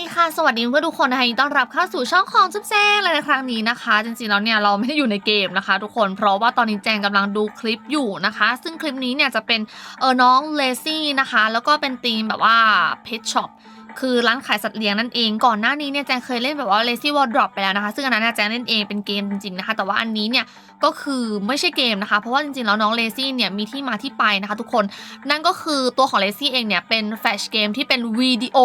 ดีค่ะ สวัสดีเพื่อนทุกคนนะคะยินต้อนรับเข้าสู่ช่องของจุ๊บแจงเลยในครั้งนี้นะคะ จริงๆแล้วเนี่ยเราไม่ได้อยู่ในเกมนะคะ ทุกคนเพราะว่าตอนนี้แจงกำลังดูคลิปอยู่นะคะ ซึ่งคลิปนี้เนี่ยจะเป็นเออน้องเลซี่นะคะ แล้วก็เป็นธีมแบบว่าเพชช็อปคือร้านขายสัตว์เลี้ยงนั่นเองก่อนหน้านี้เนี่ยแจงเคยเล่นแบบว่า Lazy Wardrop ไปแล้วนะคะ ซึ่งอันนั้นแจงเล่นเองเป็นเกมจริงๆนะคะ แต่ว่าอันนี้เนี่ยก็คือไม่ใช่เกมนะคะ เพราะว่าจริงๆ แล้วน้องเลซี่เนี่ยมีที่มาที่ไปนะคะ ทุกคนนั่นก็คือตัวของเลซี่เองเนี่ยเป็นแฟชเกมที่เป็นวิดีโอ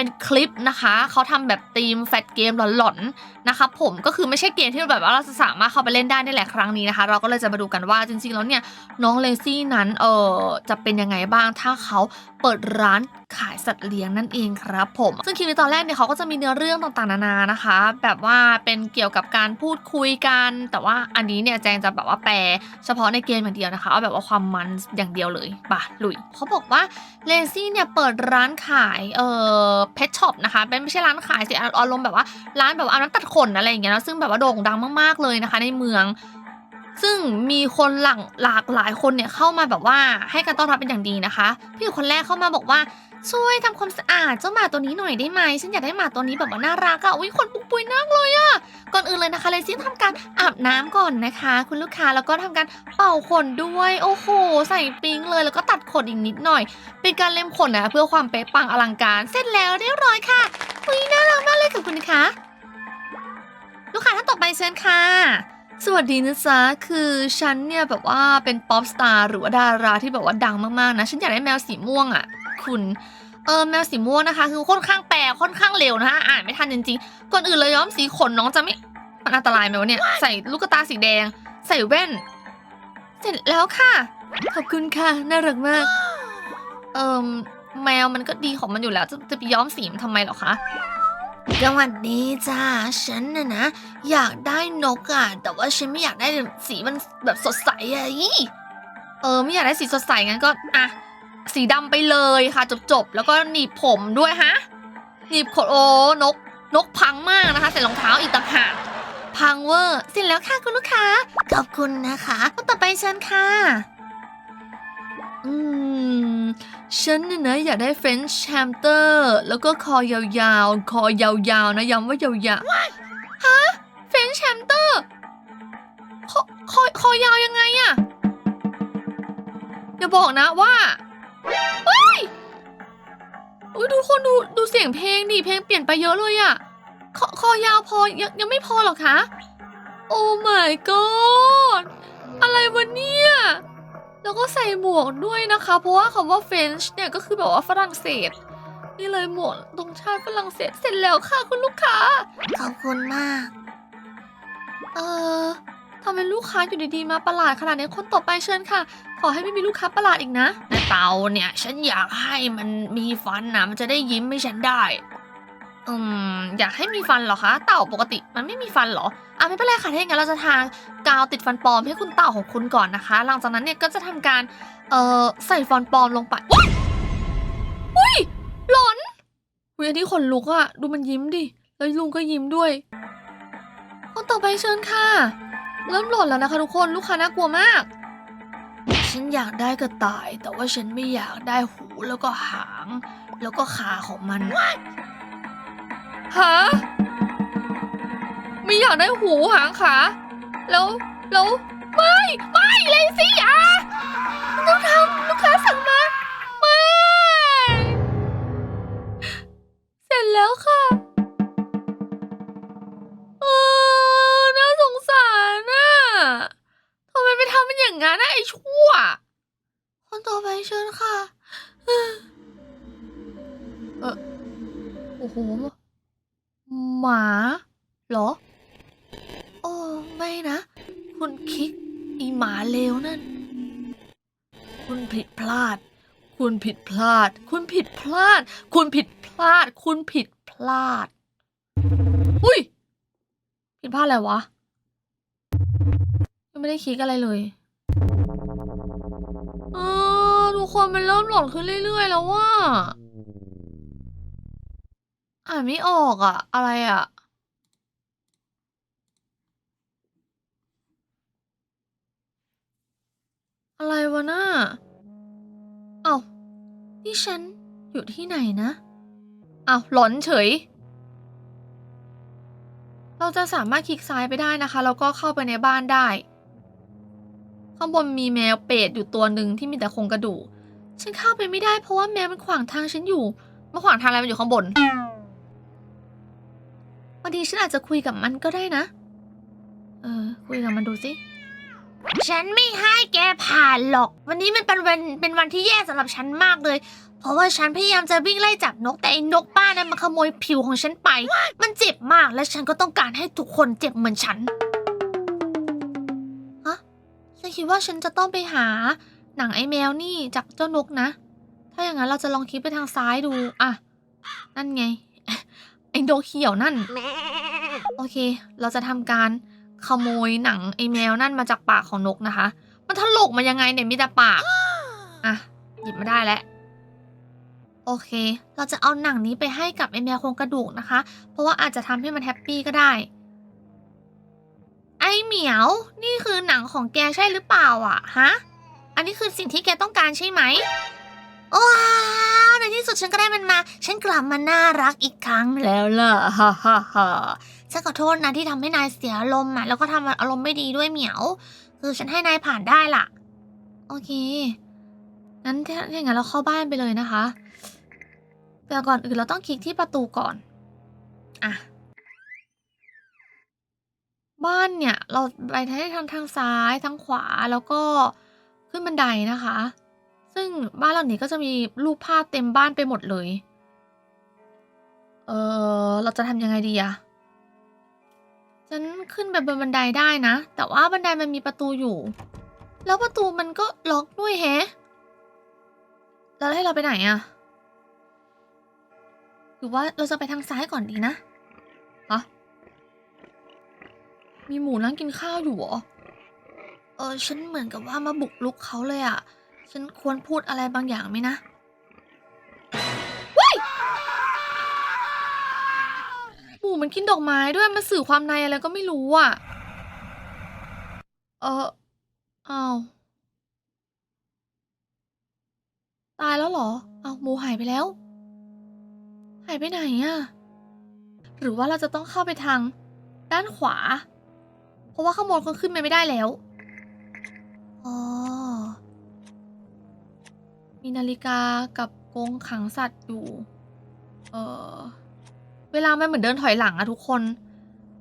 เป็นคลิปนะคะ เขาทำแบบธีมแฟชเกมหลอนๆนะคะ ผมก็คือไม่ใช่เกมที่แบบว่าเราสามารถเข้าไปเล่นได้นี่แหละครั้งนี้นะคะ เราก็เลยจะมาดูกันว่าจริงๆแล้วเนี่ยน้องเลซี่นั้นเออจะเป็นยังไงบ้างถ้าเขาเปิดร้านขายสัตว์เลี้ยงนั่นเองครับผมซึ่งคลิปในตอนแรกเนี่ยเขาก็จะมีเนื้อเรื่องต่างๆนานานะคะ แบบว่าเป็นเกี่ยวกับการพูดคุยกัน แต่ว่าอันนี้เนี่ยแจงจะแบบว่าแปลเฉพาะในเกมอย่างเดียวนะคะเอาแบบว่าความมันอย่างเดียวเลยป่ะลุยเขาบอกว่าเลซี่เนี่ยเปิดร้านขายเออเพชช็อปนะคะเป็นไม่ใช่ร้านขายสิอารมณ์แบบว่าร้านแบบว่าเอาน้ำตัดขนอะไรอย่างเงี้ยนะซึ่งแบบว่าโด่งดังมากๆเลยนะคะ ในเมือง ซึ่งมีคนหลังหลากหลายคนเนี่ยเข้ามาแบบว่าให้การต้อนรับเป็นอย่างดีนะคะ พี่คนแรกเข้ามาบอกว่าช่วยทำความสะอาดเจ้าหมาตัวนี้หน่อยได้ไหมฉันอยากได้หมาตัวนี้แบบว่าน่ารักอะอุ้ยขนปุกปุยนักเลยอะก่อนอื่นเลยนะคะเลยซี่ทำการอาบน้ำก่อนนะคะ คุณลูกค้าแล้วก็ทำการเป่าขนด้วย โอ้โห ใส่ปิ๊งเลยแล้วก็ตัดขนอีกนิดหน่อย เป็นการเล็มขนนะเพื่อความเป๊ะปังอลังการเสร็จแล้วเรียบร้อยค่ะอุ้ยน่ารักมากเลยขอบคุณนะคะ ลูกค้าท่านต่อไปเชิญค่ะ สวัสดีนะจ๊ะ คือฉันเนี่ยแบบว่าเป็นป๊อปสตาร์หรือว่าดาราที่แบบว่าดังมากๆนะ ฉันอยากได้แมวสีม่วงอะ่ะ คุณ เออแมวสีม่วงนะคะ คือค่อนข้างแปลค่อนข้างเร็วนะคะอ่านไม่ทันจริงๆ ก่อนอื่นเลยย้อมสีขนน้องจะไม่มันอันตรายไหมวะเนี่ย ใส่ลูกตาสีแดง ใส่แว่น เสร็จแล้วค่ะ ขอบคุณค่ะ น่ารักมาก เอิมแมวมันก็ดีของมันอยู่แล้ว จะจะไปย้อมสีมันทำไมหรอคะ สวัสดีจ้าฉันน่ะนะ อยากได้นกอะแต่ว่าฉันไม่อยากได้สีมันแบบสดใสอะอีเออไม่อยากได้สีสดใสงั้นก็อะสีดำไปเลยค่ะจบๆแล้วก็หนีบผมด้วยฮะหนีบขนโอ้นกนกพังมากนะคะ ใส่รองเท้าอีกต่างหากพังเวอร์เสร็จแล้วค่ะคุณลูกค้าขอบคุณนะคะต่อไปเชิญค่ะ อืม ฉันเนี่ยนะอยากได้เฟรนช์แฮมสเตอร์แล้วก็คอยาวๆ คอยาวๆนะย้ำว่ายาวๆฮะเฟรนช์แฮมสเตอร์คอคอคอยาวยังไงอะอย่าบอกนะว่าเฮ้ยอุ้ยทุกคนดูดูเสียงเพลงดิเพลงเปลี่ยนไปเยอะเลยอะคอคอยาวพอยังยังไม่พอหรอคะ โอ้ my god อะไรวะเนี่ย แล้วก็ใส่หมวกด้วยนะคะ เพราะว่าคำว่า French เนี่ยก็คือแบบว่าฝรั่งเศส นี่เลยหมวกตรงชาติฝรั่งเศสเสร็จแล้วค่ะคุณลูกค้า ขอบคุณมาก เออทำไมลูกค้าอยู่ดีๆมาประหลาดขนาดนี้คนต่อไปเชิญค่ะ ขอให้ไม่มีลูกค้าประหลาดอีกนะแต่เตาเนี่ย ฉันอยากให้มันมีฟันนะมันจะได้ยิ้มให้ฉันได้ อืมอยากให้มีฟันเหรอคะ เต่าปกติมันไม่มีฟันเหรออะไม่เป็นไรค่ะถ้าอย่างนั้นเราจะทากาวติดฟันปลอมให้คุณเต่าของคุณก่อนนะคะ หลังจากนั้นเนี่ยก็จะทำการเอ่อใส่ฟันปลอมลงไปอุ๊ยอุ้ยหลอนอุ้ยอันนี้ขนลุกอะดูมันยิ้มดิแล้วลุงก็ยิ้มด้วยคนต่อไปเชิญค่ะ เริ่มหลอนแล้วนะคะทุกคนลูกค้าน่ากลัวมากฉันอยากได้กระต่าย แต่ว่าฉันไม่อยากได้หูแล้วก็หาง แล้วก็ขาของมัน ฮะไม่อยากได้หูหางขา แล้ว แล้ว ไม่ ไม่เลยสิอะต้องทำ คุณผิดพลาด คุณผิดพลาด คุณผิดพลาด คุณผิดพลาด คุณผิดพลาด อุ้ย ผิดพลาดอะไรวะยังไม่ได้คิดอะไรเลยเออทุกคนมันเริ่มหลอนขึ้นเรื่อยๆแล้วว่าอ่านไม่ออกอะอะไรอะ อะไรวะน่ะเอ้านี่ฉันอยู่ที่ไหนนะเอ้าหลอนเฉย เราจะสามารถคลิกซ้ายไปได้นะคะ แล้วก็เข้าไปในบ้านได้ ข้างบนมีแมวเป็ดอยู่ตัวหนึ่งที่มีแต่โครงกระดูก ฉันเข้าไปไม่ได้เพราะว่าแมวมันขวางทางฉันอยู่มาขวางทางอะไรมันอยู่ข้างบนบางทีฉันอาจจะคุยกับมันก็ได้นะ เออ คุยกับมันดูสิ ฉันไม่ให้แก ผ่านหรอก วันนี้มันเป็นวันเป็นวันที่แย่สำหรับฉันมากเลย เพราะว่าฉันพยายามจะวิ่งไล่จับนกแต่ไอ้นกป้านั้นมาขโมยผิวของฉันไป มันเจ็บมากและฉันก็ต้องการให้ทุกคนเจ็บเหมือนฉันฮะฉันคิดว่าฉันจะต้องไปหาหนังไอ้แมวนี่จากเจ้านกนะ ถ้าอย่างนั้นเราจะลองคลิกไปทางซ้ายดูอะนั่นไงไอ้นกเขียวนั่น โอเค เราจะทำการขโมยหนังไอ้แมวนั่นมาจากปากของนกนะคะ มันถลกมายังไงเนี่ยมีแต่ปาก อะ หยิบมาได้แล้ว โอเค เราจะเอาหนังนี้ไปให้กับไอ้แมวโครงกระดูกนะคะ เพราะว่าอาจจะทำให้มันแฮปปี้ก็ได้ ไอ้เหมียว นี่คือหนังของแกใช่หรือเปล่าอะฮะ อันนี้คือสิ่งที่แกต้องการใช่ไหมว้าวในที่สุดฉันก็ได้มันมา ฉันกลับมาน่ารักอีกครั้งแล้วล่ะฮ่าฮ่าฮ่าฉันขอโทษนะที่ทำให้นายเสียอารมณ์อะแล้วก็ทำอารมณ์ไม่ดีด้วยเหมียว คือฉันให้นายผ่านได้ล่ะ โอเค งั้นถ้าอย่างนั้นเราเข้าบ้านไปเลยนะคะ แต่ก่อนอื่นเราต้องคลิกที่ประตูก่อน อะ บ้านเนี่ย เราไปได้ทั้งทางซ้ายทั้งขวาแล้วก็ขึ้นบันไดนะคะ ซึ่งบ้านหลังนี้ก็จะมีรูปภาพเต็มบ้านไปหมดเลย เออเราจะทำยังไงดีอะ ฉันขึ้นไปบนบันไดได้นะ แต่ว่าบันไดมันมีประตูอยู่ แล้วประตูมันก็ล็อกด้วยแฮะแล้วให้เราไปไหนอะหรือว่าเราจะไปทางซ้ายก่อนดีนะฮะมีหมูนั่งกินข้าวอยู่เหรอ เออ ฉันเหมือนกับว่ามาบุกลุกเขาเลยอะฉันควรพูดอะไรบางอย่างไหมนะ มูมันกินดอกไม้ด้วย มันสื่อความในอะไรก็ไม่รู้อะเอออ้าวตายแล้วเหรอ เอาหมูหายไปแล้ว หายไปไหนอะหรือว่าเราจะต้องเข้าไปทาง ด้านขวา เพราะว่าข้างบนขึ้นไปไม่ได้แล้ว อ๋อ มีนาฬิกากับกรงขังสัตว์อยู่ เออ เวลามันเหมือนเดินถอยหลังอะทุกคน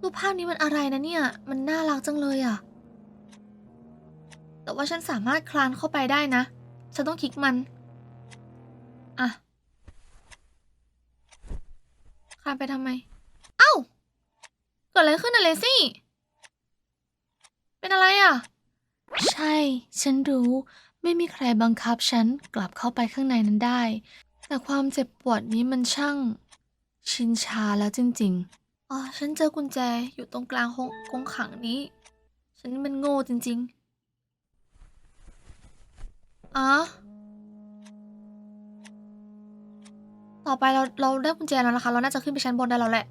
รูปภาพนี้มันอะไรนะเนี่ย มันน่ารักจังเลยอะแต่ว่าฉันสามารถคลานเข้าไปได้นะ ฉันต้องคลิกมัน อะ คลานไปทำไม เอ้า เกิดอะไรขึ้นอะเลซี่ เป็นอะไรอะใช่ ฉันรู้ ไม่มีใครบังคับฉันกลับเข้าไปข้างในนั้นได้ แต่ความเจ็บปวดนี้มันช่าง ชินชาแล้วจริงๆ อ๋อ ฉันเจอกุญแจอยู่ตรงกลางห้องกงขังนี้ ฉันนี่มันโง่จริงๆ อ๋อ ต่อไปเราเราได้กุญแจแล้วนะคะ เราน่าจะขึ้นไปชั้นบนได้แล้วแหละ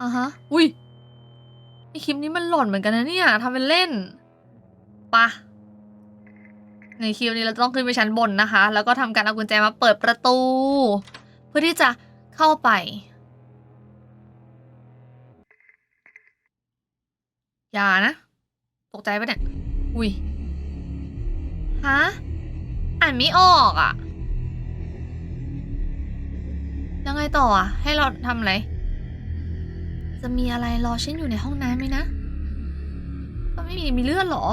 อะฮะ อุ้ยไอคลิปนี้มันหล่อนเหมือนกันนะเนี่ยทำเป็นเล่นปะในคลิปนี้เราต้องขึ้นไปชั้นบนนะคะ แล้วก็ทำการเอากุญแจมาเปิดประตู เพื่อที่จะ เข้าไป อย่านะ ตกใจปะเนี่ย อุ้ย ฮะ อ่านไม่ออกอะ ยังไงต่ออะ ให้เราทำอะไร จะมีอะไรรอฉันอยู่ในห้องน้ำไหมนะ ก็ไม่มีมีเลือดหรอ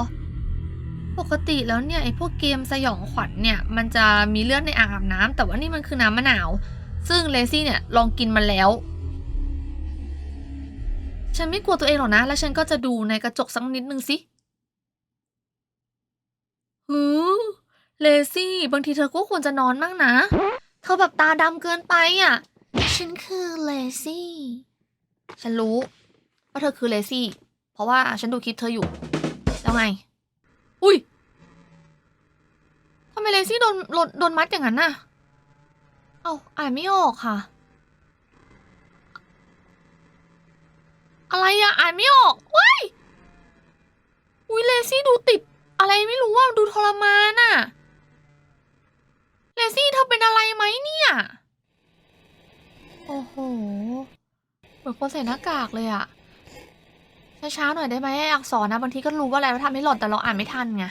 ปกติแล้วเนี่ยไอ้พวกเกมสยองขวัญเนี่ย มันจะมีเลือดในอ่างอาบน้ำแต่ว่านี่มันคือน้ำมะนาว ซึ่งเลซี่เนี่ยลองกินมันแล้ว ฉันไม่กลัวตัวเองหรอกนะ แล้วฉันก็จะดูในกระจกสักนิดนึงสิหือเลซี่ บางทีเธอก็ควรจะนอนบ้างนะ เธอแบบตาดำเกินไปอะ ฉันคือเลซี่ ฉันรู้ว่าเธอคือเลซี่ เพราะว่าฉันดูคลิปเธออยู่ แล้วไง อุ้ยทำไมเลซี่โดนโดนโดนมัดอย่างนั้นน่ะ เอ้าอ่านไม่ออกค่ะ อะไรอะอ่านไม่ออกว้ยอุ้ยเลซี่ดูติด อะไรไม่รู้ว่าดูทรมานอะเลซี่เธอเป็นอะไรไหมเนี่ย โอ้โห เหมือนคนใส่หน้ากากเลยอะช้าๆหน่อยได้ไหมไอ้อักษรนะบางทีก็รู้ว่าอะไรว่าทำให้หล่นแต่เราอ่านไม่ทันไง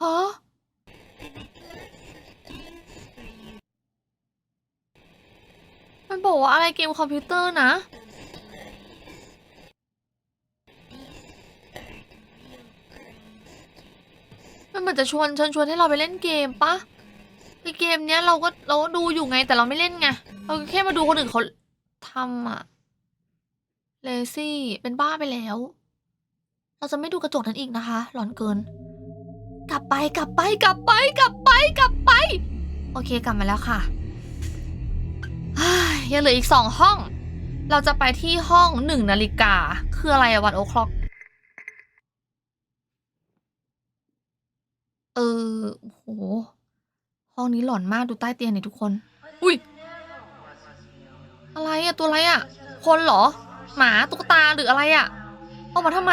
ฮะ มันบอกว่าอะไรเกมคอมพิวเตอร์นะ มันเหมือนจะชวนชิญชวนให้เราไปเล่นเกมปะไอเกมเนี้ยเราก็เราก็ดูอยู่ไงแต่เราไม่เล่นไง เราแค่มาดูคนอื่นเขาทำอะเลซี่เป็นบ้าไปแล้ว เราจะไม่ดูกระจกนั้นอีกนะคะ หลอนเกิน กลับไปกลับไปกลับไปกลับไปกลับไป โอเคกลับมาแล้วค่ะ ยังเหลืออีกสองห้อง เราจะไปที่ห้องหนึ่งนาฬิกา คืออะไรอะวันโอคล็อก เออโห ห้องนี้หลอนมากดูใต้เตียงนี่ทุกคน อุ้ย อะไรอะตัวอะไรอะคนเหรอ หมาตุ๊กตาหรืออะไรอะออกมาทำไม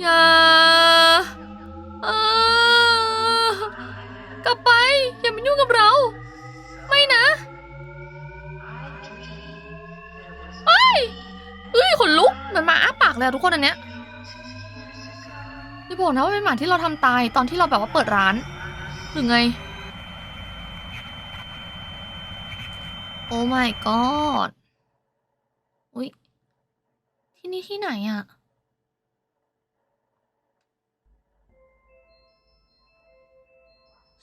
อย่าเออกลับไป อย่ามายุ่งกับเรา เลยทุกคนอันเนี้ยอย่บอกนะว่าเป็นหมาที่เราทำตายตอนที่เราแบบว่าเปิดร้านหรือไง โอ้ my god อุ๊ยที่นี่ที่ไหนอะ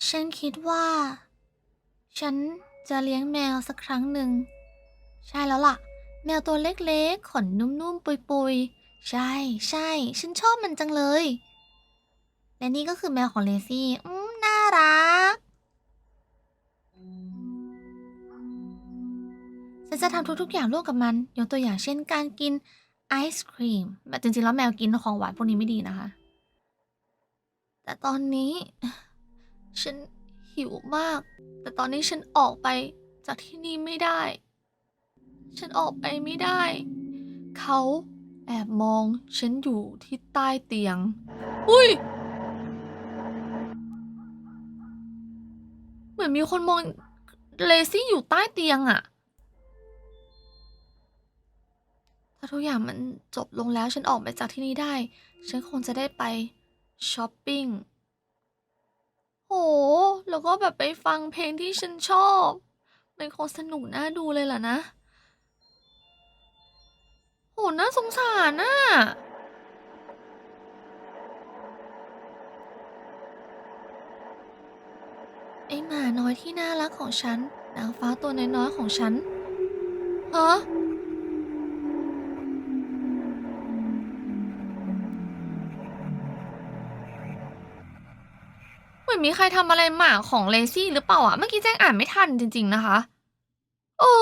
ฉันคิดว่า ฉันจะเลี้ยงแมวสักครั้งหนึ่ง ใช่แล้วล่ะ แมวตัวเล็กๆ ขนนุ่มๆ ปุยๆ ใช่ใช่ฉันชอบมันจังเลย และนี่ก็คือแมวของเลซี่อืมน่ารัก ฉันจะทำทุกๆอย่างร่วมกับมัน ยกตัวอย่างเช่นการกินไอศครีมแบบจริงๆแล้วแมวกินของหวานพวกนี้ไม่ดีนะคะ แต่ตอนนี้ ฉันหิวมาก แต่ตอนนี้ฉันออกไปจากที่นี่ไม่ได้ ฉันออกไปไม่ได้ เขา แอบมองฉันอยู่ที่ใต้เตียง อุ้ย เหมือนมีคนมองเลซี่อยู่ใต้เตียงอะถ้าทุกอย่างมันจบลงแล้วฉันออกไปจากที่นี่ได้ ฉันคงจะได้ไปช้อปปิ้ง โห แล้วก็แบบไปฟังเพลงที่ฉันชอบ มันคงสนุกน่าดูเลยล่ะนะ โหน่าสงสารน่ะ ไอหมาน้อยที่น่ารักของฉัน นางฟ้าตัวน้อยๆของฉันฮะเหมือนมีใครทำอะไรหมาของเลซี่หรือเปล่าอะเมื่อกี้แจ้งอ่านไม่ทันจริง ๆ นะคะ โอ้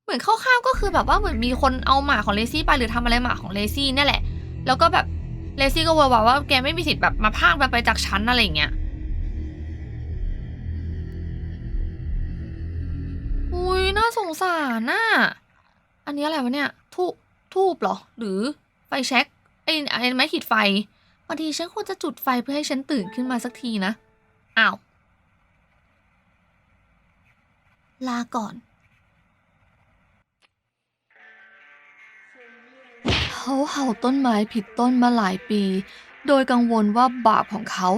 เห มือนคร่าวๆก็คือแบบว่าเหมือนมีคนเอาหมาของเลซี่ไปหรือทำอะไรหมาของเลซี่เนี่ยแหละ แล้วก็แบบเลซี่ก็โวยวายว่าแกไม่มีสิทธิ์แบบมาพากมันไปจากฉันอะไรอย่างเงี้ยอุ้ยน่าสงสารน่ะอันนี้อะไรวะเนี่ยทูบทูบหรอ หรือไฟแช็กไอ้ไอ้ไม้ขีดไฟบางทีฉันควรจะจุดไฟเพื่อให้ฉันตื่นขึ้นมาสักทีนะอ้าวลาก่อน เขาเห่าต้นไม้ผิดต้นมาหลายปี โดยกังวลว่าบาปของเขา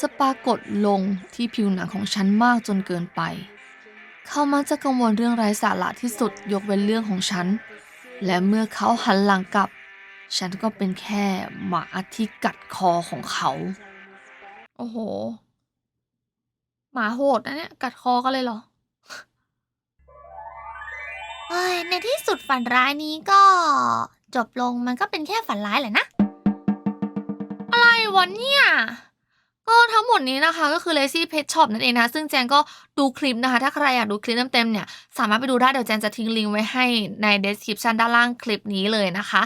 จะปรากฏลงที่ผิวหนังของฉันมากจนเกินไป เขามักจะกังวลเรื่องไร้สาระที่สุดยกเว้นเรื่องของฉัน และเมื่อเขาหันหลังกลับ ฉันก็เป็นแค่หมาที่กัดคอของเขา โอ้โห หมาโหดนะเนี่ย กัดคอกันเลยเหรอเฮ้ยในที่สุดฝันร้ายนี้ก็ จบลงมันก็เป็นแค่ฝันร้ายแหละนะ อะไรวะเนี่ย ก็ทั้งหมดนี้นะคะ ก็คือ Lazy Pet Shop นั่นเองนะซึ่งแจงก็ดูคลิปนะคะ ถ้าใครอยากดูคลิปเต็มๆเนี่ย สามารถไปดูได้เดี๋ยวแจงจะทิ้งลิงก์ไว้ให้ใน description ด้านล่างคลิปนี้เลยนะคะ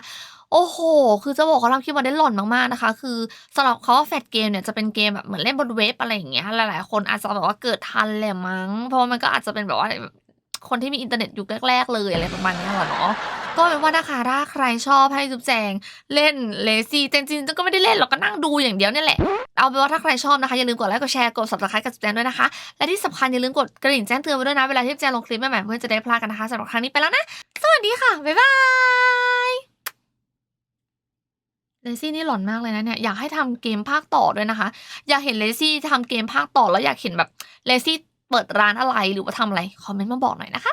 โอ้โห คือจะบอกเขาทำคลิปมาได้หล่อนมากๆนะคะ คือสำหรับเขาว่าแฟดเกมเนี่ยจะเป็นเกมแบบเหมือนเล่นบนเว็บอะไรอย่างเงี้ย หลายๆ คนอาจจะแบบว่าเกิดทันแหละมั้ง เพราะมันก็อาจจะเป็นแบบว่าคนที่มีอินเทอร์เน็ตยุคแรกๆเลยอะไรประมาณนี้ยแหละเนาะ ก็เป็นว่านะคะถ้าใครชอบให้จุ๊บแจงเล่นเลซี่จริงๆก็ไม่ได้เล่นหรอกก็นั่งดูอย่างเดียวเนี่ยแหละ เอาเป็นว่าถ้าใครชอบนะคะอย่าลืมกดไลค์กดแชร์กด subscribe กับจุ๊บแจงด้วยนะคะ และที่สำคัญอย่าลืมกดกระดิ่งแจ้งเตือนไว้ด้วยนะเวลาที่จุ๊บแจงลงคลิปใหม่ๆเพื่อจะได้พลาดกันนะคะสำหรับครั้งนี้ไปแล้วนะ สวัสดีค่ะบ๊ายบายเลซี่นี่หลอนมากเลยนะเนี่ยอยากให้ทำเกมภาคต่อด้วยนะคะ อยากเห็นเลซี่ทำเกมภาคต่อแล้วอยากเห็นแบบเลซี่เปิดร้านอะไรหรือว่าทำอะไรคอมเมนต์มาบอกหน่อยนะคะ